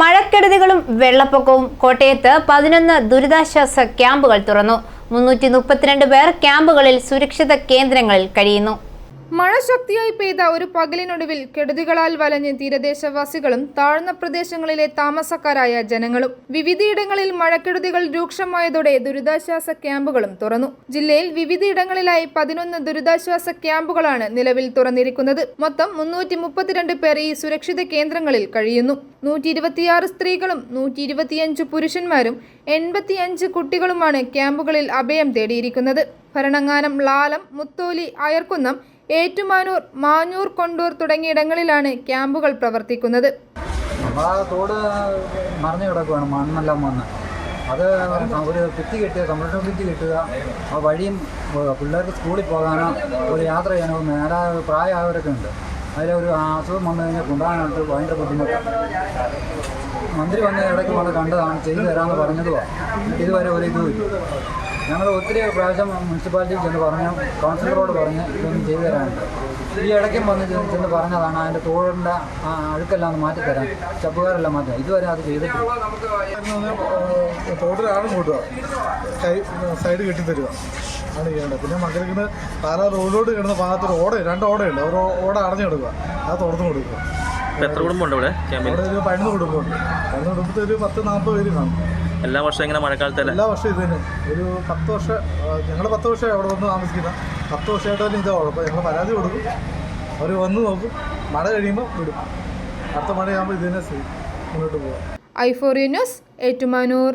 മഴക്കെടുതികളും വെള്ളപ്പൊക്കവും കോട്ടയത്ത് പതിനൊന്ന് ദുരിതാശ്വാസ ക്യാമ്പുകൾ തുറന്നു. മുന്നൂറ്റി മുപ്പത്തിരണ്ട് പേർ ക്യാമ്പുകളിൽ സുരക്ഷിത കേന്ദ്രങ്ങളിൽ കഴിയുന്നു. മഴ ശക്തിയായി പെയ്ത ഒരു പകലിനൊടുവിൽ കെടുതികളാൽ വലഞ്ഞ് തീരദേശവാസികളും താഴ്ന്ന പ്രദേശങ്ങളിലെ താമസക്കാരായ ജനങ്ങളും വിവിധയിടങ്ങളിൽ മഴക്കെടുതികൾ രൂക്ഷമായതോടെ ദുരിതാശ്വാസ ക്യാമ്പുകളും തുറന്നു. ജില്ലയിൽ വിവിധയിടങ്ങളിലായി പതിനൊന്ന് ദുരിതാശ്വാസ ക്യാമ്പുകളാണ് നിലവിൽ തുറന്നിരിക്കുന്നത്. മൊത്തം മുന്നൂറ്റി മുപ്പത്തിരണ്ട് പേർ ഈ സുരക്ഷിത കേന്ദ്രങ്ങളിൽ കഴിയുന്നു. നൂറ്റി ഇരുപത്തിയാറ് സ്ത്രീകളും നൂറ്റി ഇരുപത്തിയഞ്ച് പുരുഷന്മാരും എൺപത്തിയഞ്ച് കുട്ടികളുമാണ് ക്യാമ്പുകളിൽ അഭയം തേടിയിരിക്കുന്നത്. ഭരണങ്ങാനം ലാലം മുത്തോലി അയർക്കുന്നം ഏറ്റുമാനൂർ മാഞ്ഞൂർ കൊണ്ടൂർ തുടങ്ങിയിടങ്ങളിലാണ് ക്യാമ്പുകൾ പ്രവർത്തിക്കുന്നത്. തോട് കിടക്കുകയാണ് മണ്ണെല്ലാം അത് ഒരു ഭിത്തി കെട്ടുക സംരക്ഷണ ഭിത്തി കെട്ടുക ആ വഴിയും പിള്ളേർക്ക് സ്കൂളിൽ പോകാനോ ഒരു യാത്ര ചെയ്യാനോ മേലാ പ്രായമായവരൊക്കെ ഉണ്ട്. അതിലൊരു അസുഖം വന്നു കഴിഞ്ഞാൽ കൊണ്ടുപോകാനായിട്ട് ഭയങ്കര ബുദ്ധിമുട്ടാണ്. മന്ത്രി വന്ന് ഇടയ്ക്ക് വന്ന് കണ്ടതാണ് ചെയ്തു തരാമെന്ന് പറഞ്ഞതുമാണ് ഇതുവരെ ഒരു ഇതും ഇല്ല ഞങ്ങൾ ഒത്തിരി പ്രാവശ്യം മുനിസിപ്പാലിറ്റിയിൽ ചെന്ന് പറഞ്ഞു കൗൺസിലറോട് പറഞ്ഞ് ഇതൊന്നും ചെയ്തു തരാനുണ്ട് ഈ ഇടയ്ക്കും വന്ന് ചെന്ന് പറഞ്ഞതാണ് അതിന്റെ തോടിന്റെ ആ അഴുക്കെല്ലാം ഒന്ന് മാറ്റി തരാൻ ചപ്പുകാരെല്ലാം മാറ്റാം ഇതുവരെ അത് ചെയ്തിട്ടില്ല. തോട്ടിലാണ് കൂട്ടുക. കൈ സൈഡ് കെട്ടിത്തരിക. ആണ് ചെയ്യേണ്ടത്. പിന്നെ മകരക്കിന് പാലാ റോഡിലോട്ട് കിടന്ന ഭാഗത്ത് ഒരു ഓട രണ്ട് ഓടയുണ്ട്. ഒരു ഓട അടഞ്ഞു കിടക്കുക. അത് തുറന്നു കൊടുക്കുക. എത്ര കുടുംബമുണ്ട് ഇവിടെ? ഇവിടെ ഒരു പതിനൊന്ന് കുടുംബമുണ്ട്. പതിനൊന്ന് കുടുംബത്തിൽ ഒരു പത്ത് നാൽപ്പത് പേര് കാണും. എല്ലാ വർഷവും ഇങ്ങനെ മഴക്കാലത്തല്ല? എല്ലാ വർഷവും ഇത് തന്നെ. ഒരു പത്ത് വർഷം ഞങ്ങൾ പത്ത് വർഷം അവിടെ വന്ന് താമസിക്കുന്ന പത്ത് വർഷമായിട്ട് തന്നെ ഇതാ അപ്പോൾ ഞങ്ങൾ പരാതി കൊടുക്കും. അവർ വന്ന് നോക്കും. മഴ കഴിയുമ്പോൾ വിടും. അടുത്ത മഴയാകുമ്പോൾ ഇത് തന്നെ മുന്നോട്ട് പോകാം ഐഫോറിയ ന്യൂസ് ഏറ്റുമാനൂർ.